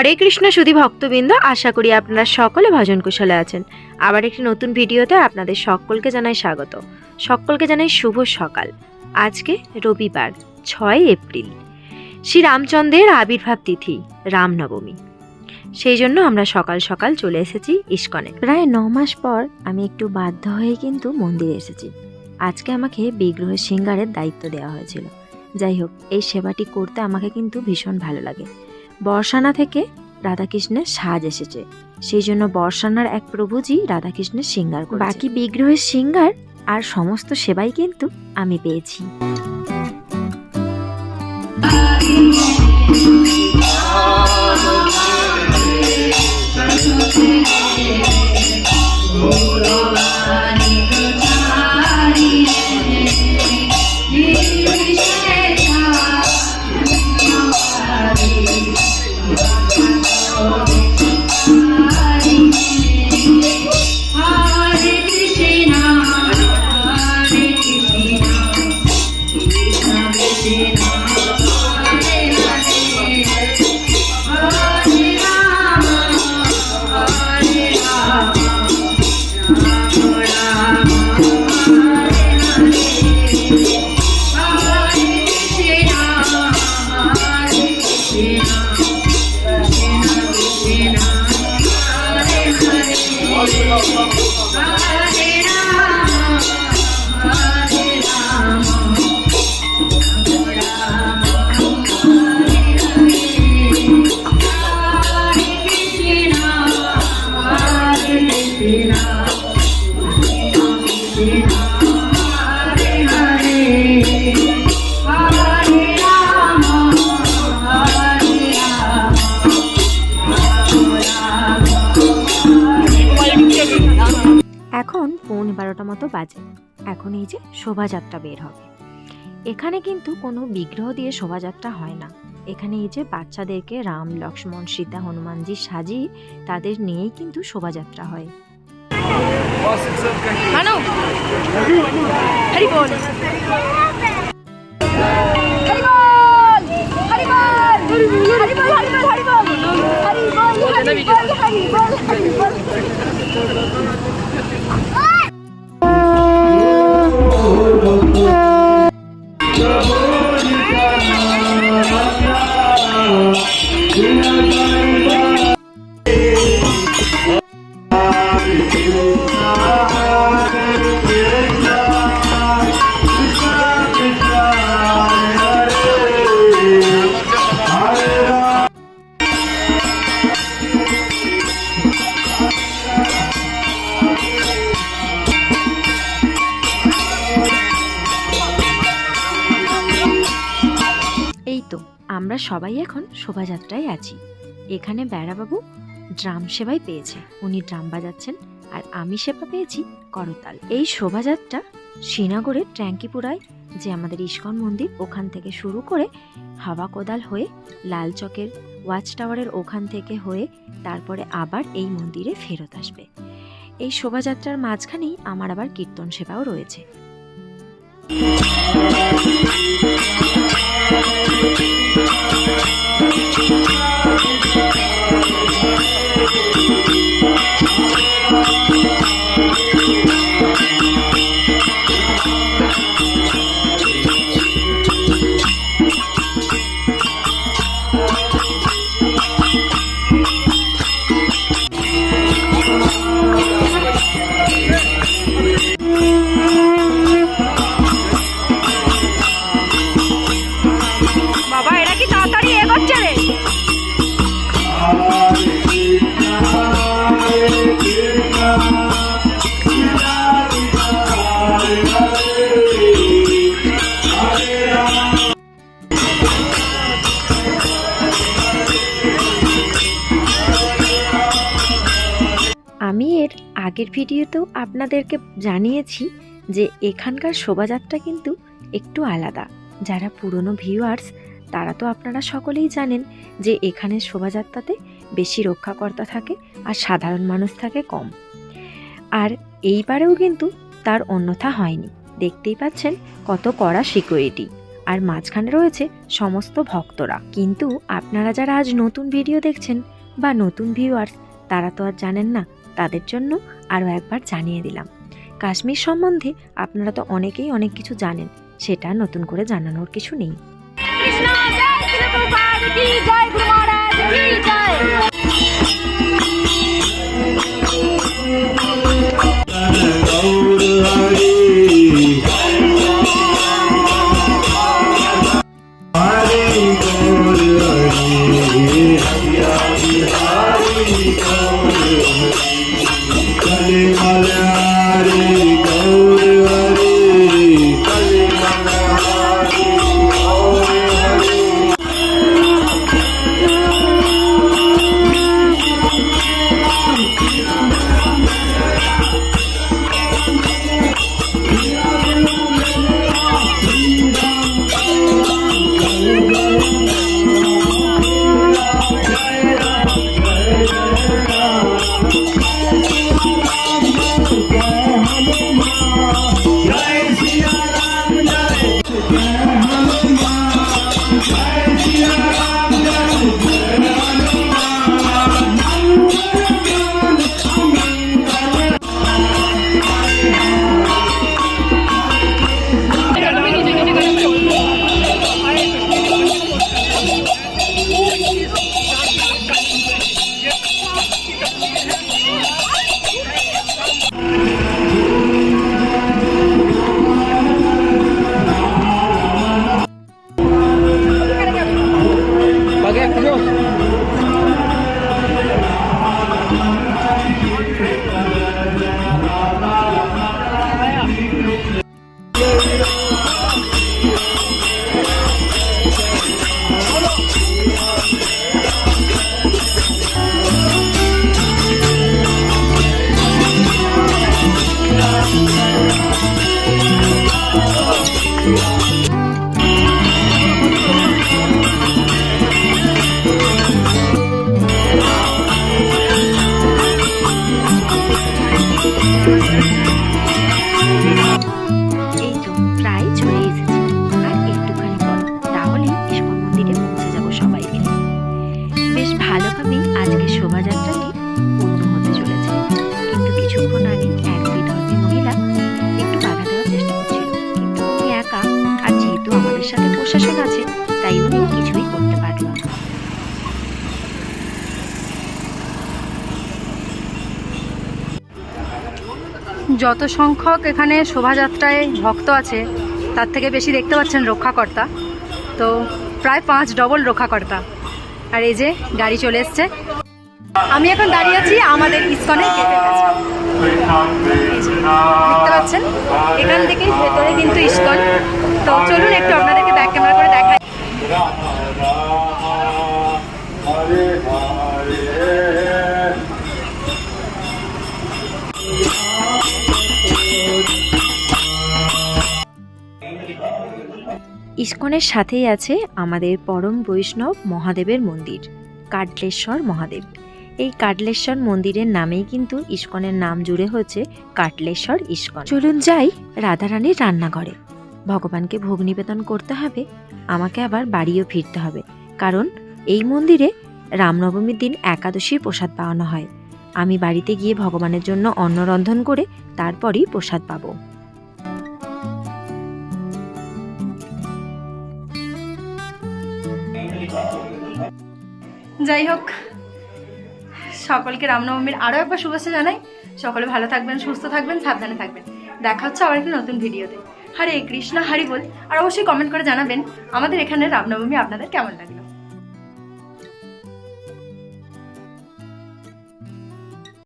হরে কৃষ্ণ, সুধী ভক্তবৃন্দ, আশা করি আপনারা সকলে ভজন কুশলে আছেন। আবার একটি নতুন ভিডিওতে আপনাদের সকলকে জানাই স্বাগত। সকলকে জানাই শুভ সকাল। আজকে রবিবার, ছয় এপ্রিল। শ্রী রামচন্দ্রের আবির্ভাব তিথি, রামনবমী। সেই জন্য আমরা সকাল সকাল চলে এসেছি ইস্কনে। প্রায় ন মাস পর আমি একটু বাধ্য হয়ে কিন্তু মন্দিরে এসেছি। আজকে আমাকে বিগ্রহের সিঙ্গারের দায়িত্ব দেওয়া হয়েছিল। যাই হোক, এই সেবাটি করতে আমাকে কিন্তু ভীষণ ভালো লাগে। বর্ষানা থেকে রাধাকৃষ্ণের সাজ এসেছে। সেই জন্য বর্ষানার এক প্রভুজি রাধাকৃষ্ণের সিঙ্গার বাকি বিগ্রহের সিঙ্গার আর সমস্ত সেবাই কিন্তু আমি পেয়েছি। পৌনে বারোটা মতো বাজে এখন এই যে শোভাযাত্রা বের হবে এখানে কিন্তু কোনো বিগ্রহ দিয়ে শোভাযাত্রা হয় না এখানে এই যে বাচ্চাদেরকে রাম লক্ষ্মণ সীতা হনুমানজি সাজিয়ে তাদের নিয়েই কিন্তু শোভাযাত্রা হয় মানো হরি বল আমরা সবাই এখন শোভাযাত্রায় আছি। এখানে বেড়াবাবু ড্রাম সেবাই পেয়েছে। উনি ড্রাম বাজাচ্ছেন আর আমি সেবা পেয়েছি করতাল। এই শোভাযাত্রা শ্রীনগরের ট্র্যাঙ্কিপুরায় যে আমাদের ইস্কন মন্দির ওখান থেকে শুরু করে হাওয়া কোদাল হয়ে লাল চকের ওয়াচ টাওয়ারের ওখান থেকে হয়ে তারপরে আবার এই মন্দিরে ফেরত আসবে। এই শোভাযাত্রার মাঝখানেই আমার আবার কীর্তন সেবাও রয়েছে। আমি এর আগের ভিডিওতেও আপনাদেরকে জানিয়েছি যে এখানকার শোভাযাত্রা কিন্তু একটু আলাদা। যারা পুরনো ভিউয়ার্স তারা তো আপনারা সকলেই জানেন যে এখানে শোভাযাত্রাতে বেশি রক্ষাকর্তা থাকে আর সাধারণ মানুষ থাকে কম। আর এইবারেও কিন্তু তার অন্যথা হয়নি। দেখতেই পাচ্ছেন কত কড়া সিকিউরিটি আর মাঝখানে রয়েছে সমস্ত ভক্তরা। কিন্তু আপনারা যারা আজ নতুন ভিডিও দেখছেন বা নতুন ভিউয়ার্স তারা তো আর জানেন না তাদের জন্য আরও একবার জানিয়ে দিলাম। কাশ্মীর সম্বন্ধে আপনারা তো অনেকেই অনেক কিছু জানেন, সেটা নতুন করে জানানোর কিছু নেই। Maria. হতে চলেছে। কিন্তু কিছুক্ষণ আগে এক বিধর্মী মহিলা একটু বাধা দেওয়ার চেষ্টা করছিল। কিন্তু উনি একা, আর যেহেতু আমাদের সাথে প্রশাসন আছে, তাই উনি কিছুই করতে পারল না। যত সংখ্যক এখানে শোভাযাত্রায় ভক্ত আছে, তার থেকে বেশি দেখতে পাচ্ছেন রক্ষাকর্তা। তো প্রায় পাঁচ ডবল রক্ষাকর্তা। আর এই যে গাড়ি চলে এসছে আমি এখন দাঁড়িয়ে আছি আমাদের ইস্কনের দেখতে পাচ্ছেন? এখান থেকে ভেতরে কিন্তু ইস্কন। তো চলুন একটু আপনাদেরকে ব্যাক ক্যামেরা করে দেখাই। ইস্কনের সাথেই আছে আমাদের পরম বৈষ্ণব মহাদেবের মন্দির, কাটলেশ্বর মহাদেব। এই কাটলেশ্বর মন্দিরের নামেই কিন্তু ইস্কনের নাম জুড়ে হচ্ছে কাটলেশ্বর ইস্কন। চলুন যাই রাধারানীর রান্নাঘরে। ভগবানকে ভোগ নিবেদন করতে হবে, আমাকে আবার বাড়িও ফিরতে হবে। কারণ এই মন্দিরে রামনবমীর দিন একাদশীর প্রসাদ পাওয়ানো হয়। আমি বাড়িতে গিয়ে ভগবানের জন্য অন্ন রন্ধন করে তারপরই প্রসাদ পাবো। যাই হোক সকলকে রামনবমীর আরও একবার শুভেচ্ছা জানাই। সকলে ভালো থাকবেন, সুস্থ থাকবেন, সাবধানে থাকবেন। দেখা হচ্ছে আবার একটি নতুন ভিডিওতে। হরে কৃষ্ণ, হরি বল। আর অবশ্যই কমেন্ট করে জানাবেন, আমাদের এখানে রামনবমী আপনাদের কেমন লাগল?